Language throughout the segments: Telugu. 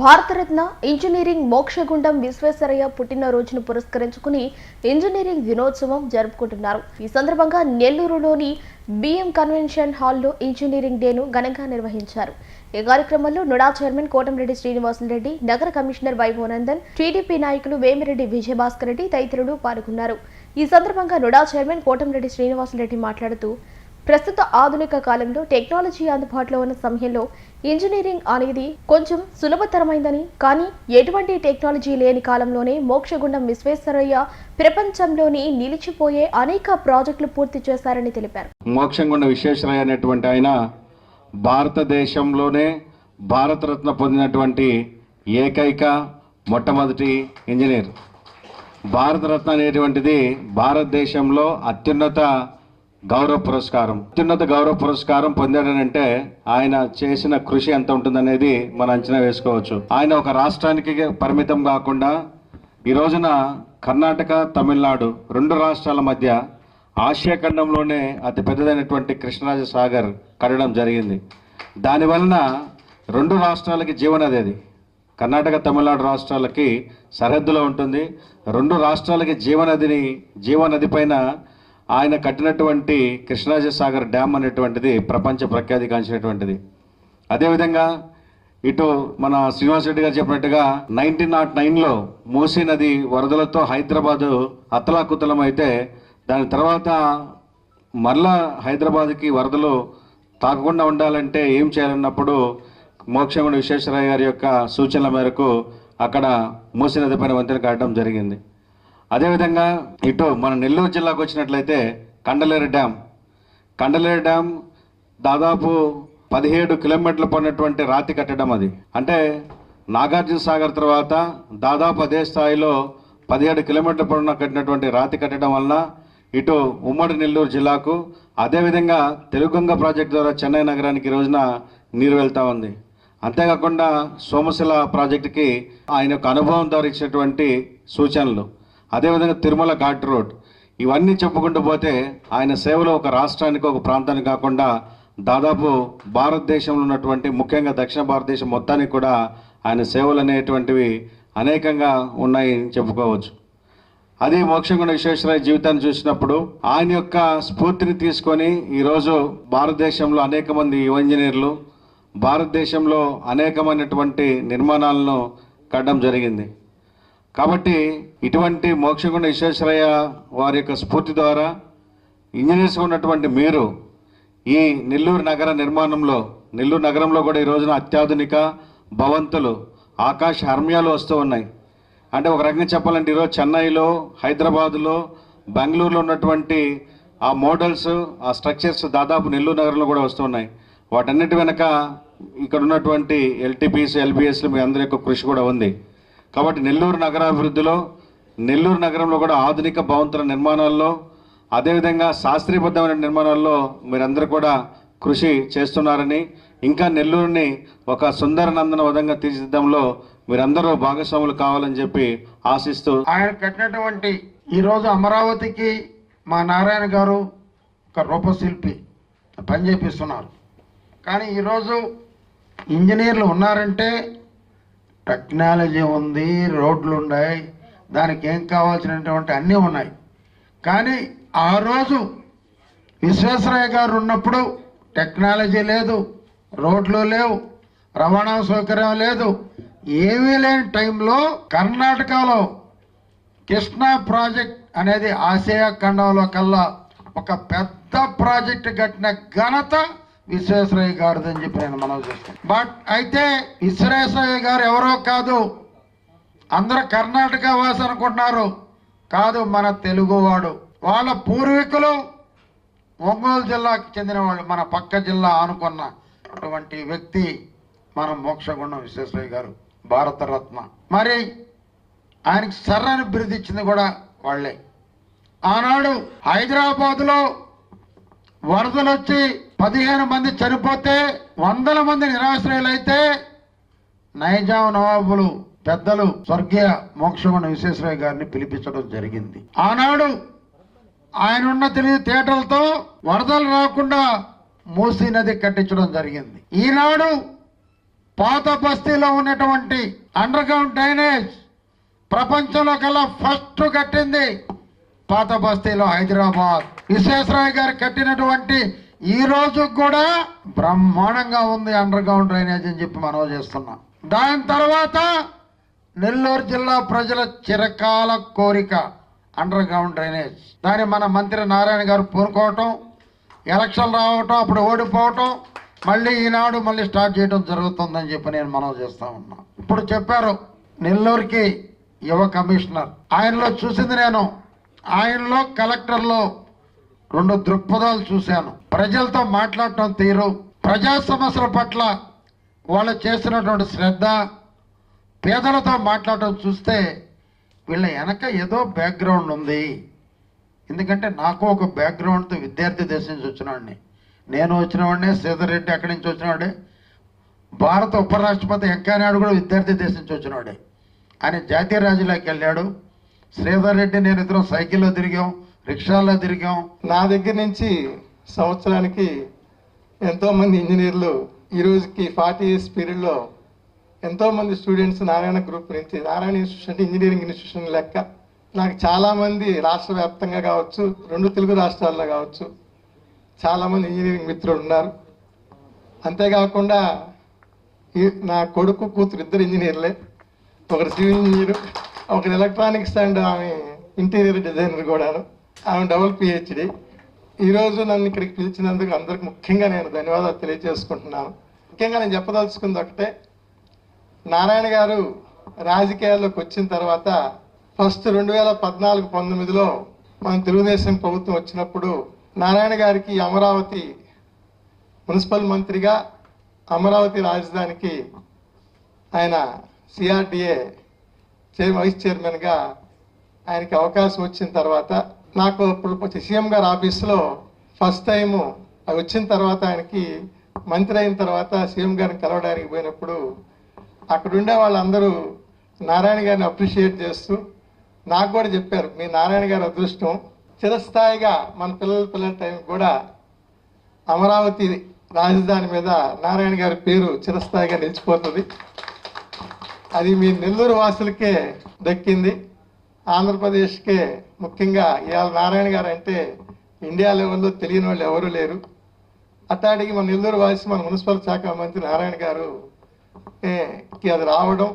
భారతరత్న ఇంజనీరింగ్ మోక్షగుండం విశ్వేశ్వరయ్య పుట్టినరోజును పురస్కరించుకుని ఇంజనీరింగ్ దినోత్సవం జరుపుకుంటున్నారు. ఈ సందర్భంగా నెల్లూరులోని బిఎం కన్వెన్షన్ హాల్లో ఇంజనీరింగ్ డేను ఘనంగా నిర్వహించారు. ఈ కార్యక్రమంలో నుడా చైర్మన్ కోటంరెడ్డి శ్రీనివాసులరెడ్డి నగర కమిషనర్ వైభవనందన్ టీడీపీ నాయకులు వేమిరెడ్డి విజయభాస్కర్ రెడ్డి తదితరులు పాల్గొన్నారు. ఈ సందర్భంగా నుడా చైర్మన్ కోటంరెడ్డి శ్రీనివాసులరెడ్డి మాట్లాడుతూ ప్రస్తుత ఆధునిక కాలంలో టెక్నాలజీ అందుబాటులో ఉన్న సమయంలో ఇంజనీరింగ్ అనేది కొంచెం సులభతరమైందని కానీ ఎటువంటి టెక్నాలజీ లేని కాలంలోనే మోక్షగుండం విశ్వేశ్వరయ్య ప్రపంచంలోని నిలిచిపోయే అనేక ప్రాజెక్టులు పూర్తి చేశారని తెలిపారు. మోక్షగుండం విశ్వేశ్వరయ్య అనేటువంటి ఆయన భారతదేశంలోనే భారతరత్న పొందినటువంటి ఏకైక మొట్టమొదటి ఇంజనీర్. భారతరత్న అనేటువంటిది భారతదేశంలో అత్యున్నత గౌరవ పురస్కారం. అత్యున్నత గౌరవ పురస్కారం పొందాడనంటే ఆయన చేసిన కృషి ఎంత ఉంటుందనేది మనం అంచనా వేసుకోవచ్చు. ఆయన ఒక రాష్ట్రానికి పరిమితం కాకుండా ఈ రోజున కర్ణాటక తమిళనాడు రెండు రాష్ట్రాల మధ్య ఆసియా ఖండంలోనే అతి పెద్దదైనటువంటి కృష్ణరాజ సాగర్ కట్టడం జరిగింది. దానివలన రెండు రాష్ట్రాలకి జీవనది అది కర్ణాటక తమిళనాడు రాష్ట్రాలకి సరిహద్దులో ఉంటుంది. రెండు రాష్ట్రాలకి జీవనదిని జీవనది పైన ఆయన కట్టినటువంటి కృష్ణరాజ సాగర్ డ్యామ్ అనేటువంటిది ప్రపంచ ప్రఖ్యాతిగాంచినటువంటిది. అదేవిధంగా ఇటు మన శ్రీనివాస్ రెడ్డి గారు చెప్పినట్టుగా నైన్టీన్ నాట్ నైన్లో మూసీ నది వరదలతో హైదరాబాదు అతలాకుతలం అయితే దాని తర్వాత మరలా హైదరాబాద్కి వరదలు తాకకుండా ఉండాలంటే ఏం చేయాలన్నప్పుడు మోక్షముడు విశ్వేశ్వరయ్య గారి యొక్క సూచనల మేరకు అక్కడ మూసీ నది పైన వంతెన కట్టడం జరిగింది. అదేవిధంగా ఇటు మన నెల్లూరు జిల్లాకు వచ్చినట్లయితే కండలేరు డ్యామ్. కండలేరు డ్యామ్ దాదాపు పదిహేడు కిలోమీటర్లు పడినటువంటి రాతి కట్టడం అది. అంటే నాగార్జున సాగర్ తర్వాత దాదాపు అదే స్థాయిలో పదిహేడు కిలోమీటర్ల పొడవున కట్టినటువంటి రాతి కట్టడం వలన ఇటు ఉమ్మడి నెల్లూరు జిల్లాకు అదేవిధంగా తెలుగంగ ప్రాజెక్టు ద్వారా చెన్నై నగరానికి ఈ రోజున నీరు వెళ్తూ ఉంది. అంతేకాకుండా సోమశిల ప్రాజెక్టుకి ఆయన యొక్క అనుభవం ద్వారా ఇచ్చినటువంటి సూచనలు. అదేవిధంగా తిరుమల ఘాట్ రోడ్. ఇవన్నీ చెప్పుకుంటూ పోతే ఆయన సేవలో ఒక రాష్ట్రానికి ఒక ప్రాంతానికి కాకుండా దాదాపు భారతదేశంలో ఉన్నటువంటి ముఖ్యంగా దక్షిణ భారతదేశం మొత్తానికి కూడా ఆయన సేవలు అనేటువంటివి అనేకంగా ఉన్నాయి చెప్పుకోవచ్చు. అదే మోక్షగుణ విశ్వేశ్వరయ్య జీవితాన్ని చూసినప్పుడు ఆయన యొక్క స్ఫూర్తిని తీసుకొని ఈరోజు భారతదేశంలో అనేక మంది యువ ఇంజనీర్లు భారతదేశంలో అనేకమైనటువంటి నిర్మాణాలను కట్టడం జరిగింది. కాబట్టి ఇటువంటి మోక్షగుండ విశ్వేశ్వరయ్య వారి యొక్క స్ఫూర్తి ద్వారా ఇంజనీర్స్ ఉన్నటువంటి మీరు ఈ నెల్లూరు నగర నిర్మాణంలో నెల్లూరు నగరంలో కూడా ఈ రోజున అత్యాధునిక భవంతులు ఆకాశ హర్మ్యాలు వస్తూ ఉన్నాయి. అంటే ఒక రకంగా చెప్పాలంటే ఈరోజు చెన్నైలో హైదరాబాదులో బెంగళూరులో ఉన్నటువంటి ఆ మోడల్స్ ఆ స్ట్రక్చర్స్ దాదాపు నెల్లూరు నగరంలో కూడా వస్తున్నాయి వాటన్నిటి వెనక ఇక్కడ ఉన్నటువంటి ఎల్టీపీస్ ఎల్బిఎస్లు మీ అందరి యొక్క కృషి కూడా ఉంది. కాబట్టి నెల్లూరు నగరాభివృద్ధిలో నెల్లూరు నగరంలో కూడా ఆధునిక భవంతుల నిర్మాణాల్లో అదేవిధంగా శాస్త్రీయబద్ధమైన నిర్మాణాల్లో మీరందరూ కూడా కృషి చేస్తున్నారని ఇంకా నెల్లూరుని ఒక సుందర నందన విధంగా తీర్చిదిద్దంలో మీరందరూ భాగస్వాములు కావాలని చెప్పి ఆశిస్తూ ఆయన కట్టినటువంటి ఈరోజు అమరావతికి మా నారాయణ గారు ఒక రూపశిల్పి పని చేపిస్తున్నారు. కానీ ఈరోజు ఇంజనీర్లు ఉన్నారంటే టెక్నాలజీ ఉంది రోడ్లు ఉన్నాయి దానికి ఏం కావాల్సినటువంటి అన్నీ ఉన్నాయి. కానీ ఆ రోజు విశ్వేశ్వరయ్య గారు ఉన్నప్పుడు టెక్నాలజీ లేదు రోడ్లు లేవు రవాణా సౌకర్యం లేదు ఏమీ లేని టైంలో కర్ణాటకలో కృష్ణా ప్రాజెక్ట్ అనేది ఆసియా ఖండంలో కల్లా ఒక పెద్ద ప్రాజెక్ట్ కట్టిన ఘనత విశ్వేశ్వరయ్య గారిదని చెప్పి నేను మనవి చేస్తాను. బట్ అయితే విశ్వేశ్వరయ్య గారు ఎవరో కాదు అందరూ కర్ణాటక వాసి అనుకుంటున్నారు. కాదు మన తెలుగువాడు. వాళ్ళ పూర్వీకులు ఒంగోలు జిల్లాకి చెందిన వాళ్ళు మన పక్క జిల్లా అనుకున్న అటువంటి వ్యక్తి మన మోక్షగుండం విశ్వేశ్వరయ్య గారు భారతరత్న. మరి ఆయనకి సర్రని బిరుది ఇచ్చింది కూడా వాళ్ళే. ఆనాడు హైదరాబాదులో వరదలు వచ్చి పదిహేను మంది చనిపోతే వందల మంది నిరాశ్రయులైతే నైజాం నవాబులు పెద్దలు స్వర్గీయ మోక్షమణ విశ్వేశ్వరయ్య గారిని పిలిపించడం జరిగింది. ఆనాడు ఆయన ఉన్న థియేటర్లతో వరదలు రాకుండా మూసీ నది కట్టించడం జరిగింది. ఈనాడు పాత బస్తీలో ఉన్నటువంటి అండర్ గ్రౌండ్ డ్రైనేజ్ ప్రపంచంలో కల్లా ఫస్ట్ కట్టింది పాత బస్తీలో హైదరాబాద్. విశ్వేశ్వరయ్య గారు కట్టినటువంటి ఈ రోజు కూడా బ్రహ్మాండంగా ఉంది అండర్ గ్రౌండ్ డ్రైనేజ్ అని చెప్పి మనం చేస్తున్నాం. దాని తర్వాత నెల్లూరు జిల్లా ప్రజల చిరకాల కోరిక అండర్ గ్రౌండ్ డ్రైనేజ్. దాన్ని మన మంత్రి నారాయణ గారు పూనుకోవటం ఎలక్షన్ రావటం అప్పుడు ఓడిపోవటం మళ్ళీ ఈనాడు మళ్ళీ స్టార్ట్ చేయడం జరుగుతుందని చెప్పి నేను మనం చేస్తూ ఉన్నా. ఇప్పుడు చెప్పారు నెల్లూరుకి యువ కమిషనర్. ఆయనలో చూసింది నేను. ఆయనలో కలెక్టర్లో రెండు దృక్పథాలు చూశాను. ప్రజలతో మాట్లాడటం తీరు. ప్రజా సమస్యల పట్ల వాళ్ళు చేస్తున్నటువంటి శ్రద్ధ పేదలతో మాట్లాడటం చూస్తే వీళ్ళ వెనక ఏదో బ్యాక్గ్రౌండ్ ఉంది. ఎందుకంటే నాకు ఒక బ్యాక్గ్రౌండ్తో విద్యార్థి దేశం నుంచి వచ్చినవాడిని నేను వచ్చినవాడినే శ్రీధర్ రెడ్డి అక్కడి నుంచి వచ్చినవాడే భారత ఉపరాష్ట్రపతి వెంకయ్యనాయుడు కూడా విద్యార్థి దేశం నుంచి వచ్చినవాడే ఆయన జాతీయ రాజులోకి వెళ్ళాడు. శ్రీధర్ రెడ్డి నేను ఇద్దరం సైకిల్లో తిరిగాం రిక్షాల్లో తిరిగాం. నా దగ్గర నుంచి సంవత్సరానికి ఎంతోమంది ఇంజనీర్లు ఈ రోజుకి ఫార్టీ ఇయర్స్ పీరియడ్లో ఎంతోమంది స్టూడెంట్స్ నారాయణ గ్రూప్ నుంచి నారాయణ ఇన్స్టిట్యూషన్ ఇంజనీరింగ్ ఇన్స్టిట్యూషన్ లెక్క. నాకు చాలామంది రాష్ట్ర వ్యాప్తంగా కావచ్చు రెండు తెలుగు రాష్ట్రాల్లో కావచ్చు చాలామంది ఇంజనీరింగ్ మిత్రులు ఉన్నారు. అంతేకాకుండా ఈ నా కొడుకు కూతురు ఇద్దరు ఇంజనీర్లే. ఒకరు సివిల్ ఇంజనీర్ ఒకరు ఎలక్ట్రానిక్స్ అండ్ ఆమె ఇంటీరియర్ డిజైనర్ కూడాను. ఆమె డబుల్ పిహెచ్డి. ఈరోజు నన్ను ఇక్కడికి పిలిచినందుకు అందరికి ముఖ్యంగా నేను ధన్యవాదాలు తెలియజేసుకుంటున్నాను. ముఖ్యంగా నేను చెప్పదలుచుకుంది ఒకటే నారాయణ గారు రాజకీయాల్లోకి వచ్చిన తర్వాత ఫస్ట్ రెండు వేల పద్నాలుగు పంతొమ్మిదిలో మన తెలుగుదేశం ప్రభుత్వం వచ్చినప్పుడు నారాయణ గారికి అమరావతి మున్సిపల్ మంత్రిగా అమరావతి రాజధానికి ఆయన సిఆర్డిఏ చైర్ వైస్ చైర్మన్గా ఆయనకి అవకాశం వచ్చిన తర్వాత నాకు ఇప్పుడు సీఎం గారు ఆఫీస్లో ఫస్ట్ టైము అది వచ్చిన తర్వాత ఆయనకి మంత్రి అయిన తర్వాత సీఎం గారిని కలవడానికి పోయినప్పుడు అక్కడ ఉండే వాళ్ళందరూ నారాయణ గారిని అప్రిషియేట్ చేస్తూ నాకు కూడా చెప్పారు మీ నారాయణ గారి అదృష్టం. చిరస్థాయిగా మన పిల్లల పిల్లల టైం కూడా అమరావతి రాజధాని మీద నారాయణ గారి పేరు చిరస్థాయిగా నిలిచిపోతుంది. అది మీ నెల్లూరు వాసులకే దక్కింది. ఆంధ్రప్రదేశ్కే ముఖ్యంగా ఇవాళ నారాయణ గారు అంటే ఇండియా లెవెల్లో తెలియని వాళ్ళు ఎవరూ లేరు. అట్టాడికి మన నెల్లూరు వాసి మన మున్సిపల్ శాఖ మంత్రి నారాయణ గారు ఏ, కి అది రావడం.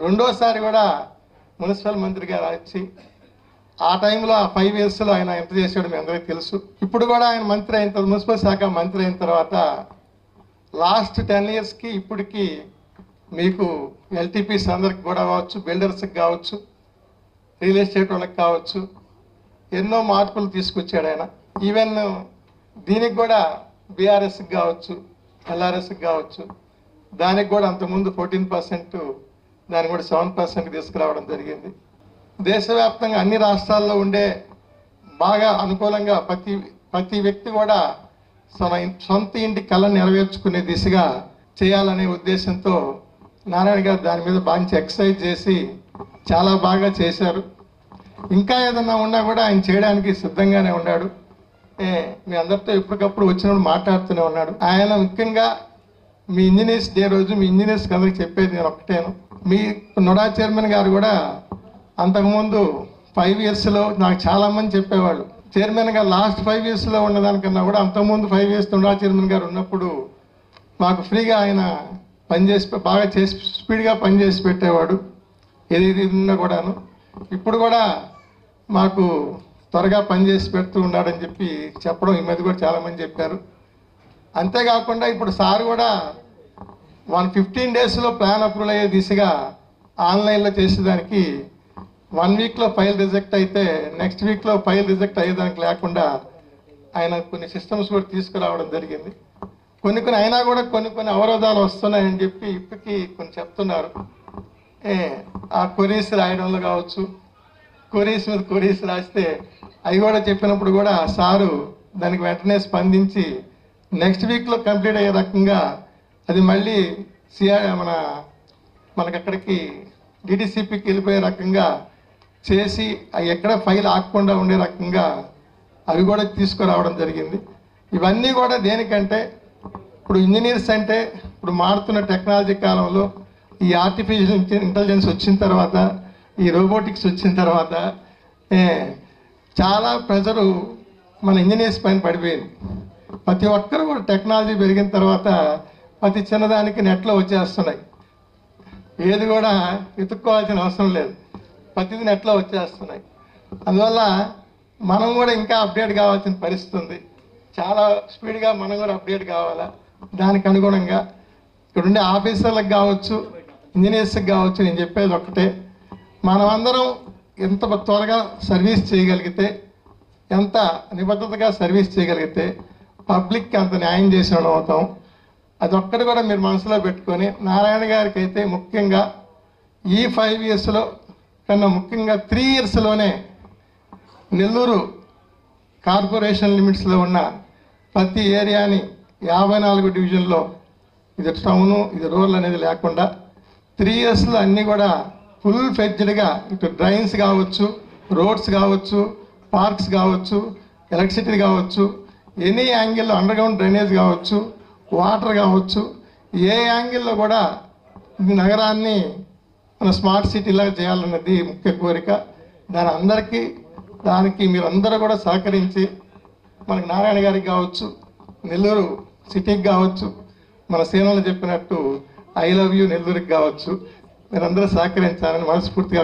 రెండోసారి కూడా మున్సిపల్ మంత్రి గారు వచ్చి ఆ టైంలో ఆ ఫైవ్ ఇయర్స్లో ఆయన ఎంత చేశాడో మీ అందరికీ తెలుసు. ఇప్పుడు కూడా ఆయన మంత్రి అయిన తర్వాత మున్సిపల్ శాఖ మంత్రి అయిన తర్వాత లాస్ట్ టెన్ ఇయర్స్కి ఇప్పటికి మీకు ఎల్టీపీస్ అందరికి కూడా కావచ్చు బిల్డర్స్కి కావచ్చు రియల్ ఎస్టేట్ వాళ్ళకి కావచ్చు. ఎన్నో మార్పులు తీసుకొచ్చాడు ఆయన. ఈవెన్ దీనికి కూడా బీఆర్ఎస్కి కావచ్చు ఎల్ఆర్ఎస్కి కావచ్చు. దానికి కూడా అంతకుముందు ఫోర్టీన్ పర్సెంట్ దాన్ని కూడా సెవెన్ పర్సెంట్ తీసుకురావడం జరిగింది. దేశవ్యాప్తంగా అన్ని రాష్ట్రాల్లో ఉండే బాగా అనుకూలంగా ప్రతి ప్రతి వ్యక్తి కూడా తన సొంత ఇంటి కళను నెరవేర్చుకునే దిశగా చేయాలనే ఉద్దేశంతో నారాయణ గారు దాని మీద బాగా ఎక్సర్సైజ్ చేసి చాలా బాగా చేశారు. ఇంకా ఏదన్నా ఉన్నా కూడా ఆయన చేయడానికి సిద్ధంగానే ఉన్నాడు. మీ అందరితో ఎప్పటికప్పుడు వచ్చినప్పుడు మాట్లాడుతూనే ఉన్నాడు. ఆయన ముఖ్యంగా మీ ఇంజనీర్స్ డే రోజు మీ ఇంజనీర్స్ అందరికి చెప్పేది నేను ఒకటేను మీ నొడా చైర్మన్ గారు కూడా అంతకుముందు ఫైవ్ ఇయర్స్లో నాకు చాలా మంది చెప్పేవాళ్ళు. చైర్మన్ గారు లాస్ట్ ఫైవ్ ఇయర్స్లో ఉన్నదానికన్నా కూడా అంతకుముందు ఫైవ్ ఇయర్స్ నొడా చైర్మన్ గారు ఉన్నప్పుడు మాకు ఫ్రీగా ఆయన పనిచేసి బాగా చేసి స్పీడ్గా పనిచేసి పెట్టేవాడు. ఏది ఉన్నా కూడాను. ఇప్పుడు కూడా మాకు త్వరగా పనిచేసి పెడుతూ ఉన్నాడని చెప్పి చెప్పడం ఈ మీద కూడా చాలామంది చెప్పారు. అంతేకాకుండా ఇప్పుడు సార్ కూడా వన్ ఫిఫ్టీన్ డేస్లో ప్లాన్ అప్రూవల్ అయ్యే దిశగా ఆన్లైన్లో చేసేదానికి వన్ వీక్లో ఫైల్ రిజెక్ట్ అయితే నెక్స్ట్ వీక్లో ఫైల్ రిజెక్ట్ అయ్యేదానికి లేకుండా ఆయన కొన్ని సిస్టమ్స్ కూడా తీసుకురావడం జరిగింది. కొన్ని కొన్ని అయినా కూడా కొన్ని కొన్ని అవరోధాలు వస్తున్నాయని చెప్పి ఇప్పటికీ కొన్ని చెప్తున్నారు. ఆ కొరీస్ రాయడంలో కావచ్చు కొరీస్ మీద కొరీస్ రాస్తే అవి కూడా చెప్పినప్పుడు కూడా సారు దానికి వెంటనే స్పందించి నెక్స్ట్ వీక్లో కంప్లీట్ అయ్యే రకంగా అది మళ్ళీ సిఆర్ మన మనకి అక్కడికి డిడిసిపికి వెళ్ళిపోయే రకంగా చేసి అవి ఎక్కడ ఫైల్ ఆకుండా ఉండే రకంగా అవి కూడా తీసుకురావడం జరిగింది. ఇవన్నీ కూడా దేనికంటే ఇప్పుడు ఇంజనీర్స్ అంటే ఇప్పుడు మారుతున్న టెక్నాలజీ కాలంలో ఈ ఆర్టిఫిషియల్ ఇంటెలిజెన్స్ వచ్చిన తర్వాత ఈ రోబోటిక్స్ వచ్చిన తర్వాత చాలా ప్రెజరు మన ఇంజనీర్స్ పైన పడిపోయింది. ప్రతి ఒక్కరు కూడా టెక్నాలజీ పెరిగిన తర్వాత ప్రతి చిన్నదానికి నెట్లో వచ్చేస్తున్నాయి. ఏది కూడా వెతుక్కోవాల్సిన అవసరం లేదు. ప్రతిదీ నెట్లో వచ్చేస్తున్నాయి. అందువల్ల మనం కూడా ఇంకా అప్డేట్ కావాల్సిన పరిస్థితి ఉంది. చాలా స్పీడ్గా మనం కూడా అప్డేట్ కావాలా? దానికి అనుగుణంగా. ఇక్కడుండే ఆఫీసర్లకు కావచ్చు ఇంజనీర్స్కి కావచ్చు నేను చెప్పేది ఒక్కటే. మనమందరం ఎంత త్వరగా సర్వీస్ చేయగలిగితే ఎంత నిబద్ధతగా సర్వీస్ చేయగలిగితే పబ్లిక్కి అంత న్యాయం చేసిన అవుతాం. అదొక్కటి కూడా మీరు మనసులో పెట్టుకొని నారాయణ గారికి అయితే ముఖ్యంగా ఈ ఫైవ్ ఇయర్స్లో కన్నా ముఖ్యంగా త్రీ ఇయర్స్లోనే నెల్లూరు కార్పొరేషన్ లిమిట్స్లో ఉన్న ప్రతి ఏరియాని యాభై నాలుగు డివిజన్లో ఇది టౌను ఇది రూరల్ అనేది లేకుండా త్రీ ఇయర్స్లో అన్నీ కూడా ఫుల్ ఫెడ్జ్డ్గా ఇటు డ్రైన్స్ కావచ్చు రోడ్స్ కావచ్చు పార్క్స్ కావచ్చు ఎలక్ట్రిసిటీ కావచ్చు ఎనీ యాంగిల్లో అండర్ గ్రౌండ్ డ్రైనేజ్ కావచ్చు వాటర్ కావచ్చు ఏ యాంగిల్లో కూడా ఈ నగరాన్ని మన స్మార్ట్ సిటీలాగా చేయాలన్నది ముఖ్య కోరిక. దాని అందరికీ దానికి మీరందరూ కూడా సహకరించి మనకి నారాయణ గారికి కావచ్చు నెల్లూరు సిటీకి కావచ్చు మన సేనలు చెప్పినట్టు ఐ లవ్ యూ నెల్లూరికి కావచ్చు. మీరందరూ సహకరించాలని మనస్ఫూర్తిగా